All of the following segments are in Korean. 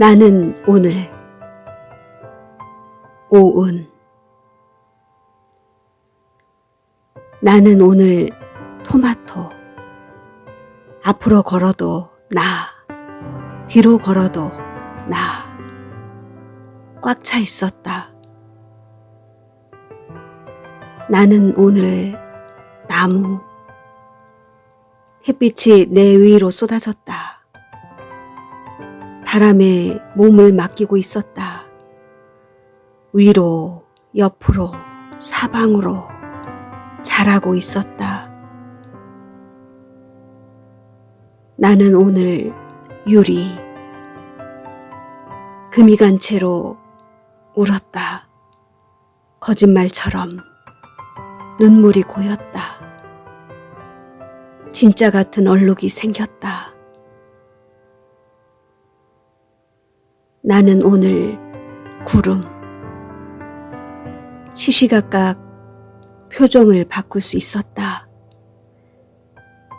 나는 오늘 오은 나는 오늘 토마토. 앞으로 걸어도 나. 뒤로 걸어도 나. 꽉 차 있었다. 나는 오늘 나무. 햇빛이 내 위로 쏟아졌다. 바람에 몸을 맡기고 있었다. 위로, 옆으로, 사방으로 자라고 있었다. 나는 오늘 유리, 금이 간 채로 울었다. 거짓말처럼 눈물이 고였다. 진짜 같은 얼룩이 생겼다. 나는 오늘 구름. 시시각각 표정을 바꿀 수 있었다.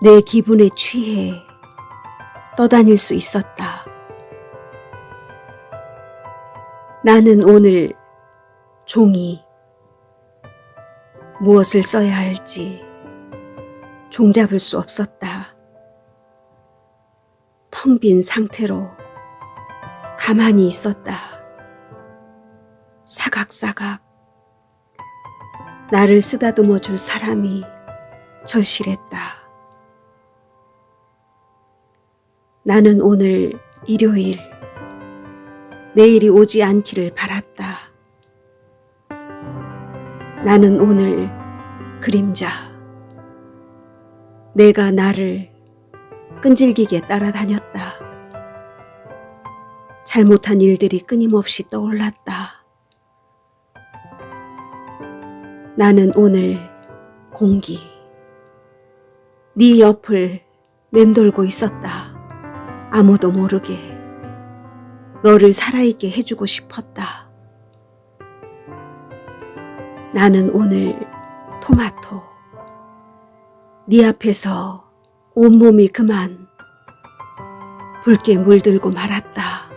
내 기분에 취해 떠다닐 수 있었다. 나는 오늘 종이 무엇을 써야 할지 종잡을 수 없었다. 텅 빈 상태로 가만히 있었다. 사각사각 나를 쓰다듬어 줄 사람이 절실했다. 나는 오늘 일요일 내일이 오지 않기를 바랐다. 나는 오늘 그림자. 내가 나를 끈질기게 따라다녔다. 잘못한 일들이 끊임없이 떠올랐다. 나는 오늘 공기. 네 옆을 맴돌고 있었다. 아무도 모르게. 너를 살아있게 해주고 싶었다. 나는 오늘 토마토. 네 앞에서 온몸이 그만 붉게 물들고 말았다.